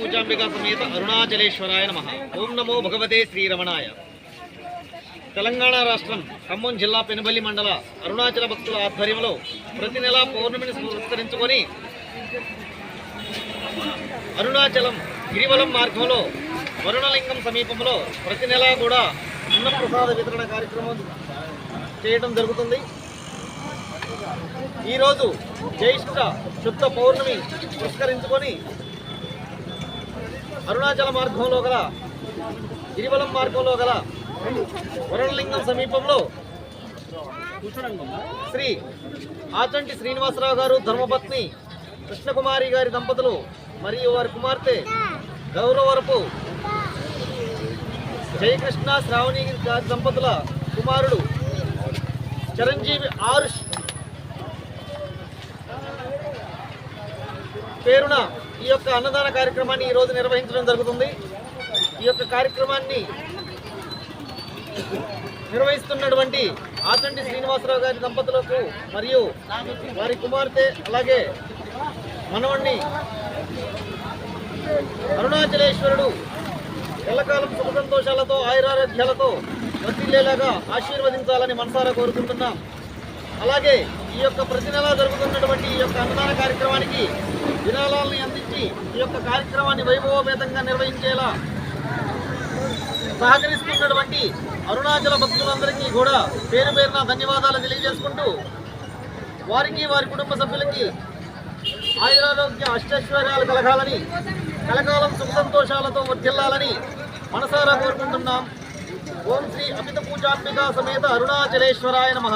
పూజాంబికా సమేత అరుణాచలేశ్వరాయ నమ. ఓం నమో భగవతే శ్రీరమణాయ. తెలంగాణ రాష్ట్రం ఖమ్మం జిల్లా పెనుబల్లి మండల అరుణాచల భక్తుల ఆధ్వర్యంలో ప్రతి నెల పౌర్ణమిని పురస్కరించుకొని అరుణాచలం గిరివలం మార్గంలో వరుణలింగం సమీపంలో ప్రతి నెల కూడా అన్నప్రసాద వితరణ కార్యక్రమం చేయడం జరుగుతుంది. ఈరోజు జ్యేష్ఠ శుద్ధ పౌర్ణమి పురస్కరించుకొని అరుణాచల మార్గంలో గల గిరివలం మార్గంలో గల వరుణలింగం సమీపంలో శ్రీ ఆచంటి శ్రీనివాసరావు గారు ధర్మపత్ని కృష్ణకుమారి గారి దంపతులు మరియు వారి కుమార్తె గౌరవరపు జయకృష్ణ శ్రావణి గారి దంపతుల కుమారుడు చిరంజీవి ఆరుష్. పేరున ఈ యొక్క అన్నదాన కార్యక్రమాన్ని ఈరోజు నిర్వహించడం జరుగుతుంది. ఈ యొక్క కార్యక్రమాన్ని నిర్వహిస్తున్నటువంటి ఆచంటి శ్రీనివాసరావు గారి దంపతులకు మరియు వారి కుమార్తె అలాగే మనవణ్ణి అరుణాచలేశ్వరుడు ఎల్లకాలం సుఖ సంతోషాలతో ఆయురారోగ్యాలతో వర్తిల్లేలాగా ఆశీర్వదించాలని మనసారా కోరుకుంటున్నాం. అలాగే ఈ యొక్క ప్రతి నెలా జరుగుతున్నటువంటి ఈ యొక్క అన్నదాన కార్యక్రమానికి విరాళాలను అందించి ఈ యొక్క కార్యక్రమాన్ని వైభవపేతంగా నిర్వహించేలా సహకరిస్తున్నటువంటి అరుణాచల భక్తులందరికీ కూడా పేరు పేరున ధన్యవాదాలు తెలియజేసుకుంటూ వారికి వారి కుటుంబ సభ్యులకి ఆయురారోగ్య అష్టైశ్వర్యాలు కలగాలని కలకాలం సుఖ సంతోషాలతో వర్ధిల్లాలని మనసారా కోరుకుంటున్నాం. ఓం శ్రీ అమిత పూజాంబికా సమేత అరుణాచలేశ్వరాయ నమ.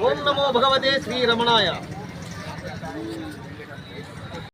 ఓం నమో భగవతే శ్రీరమణాయ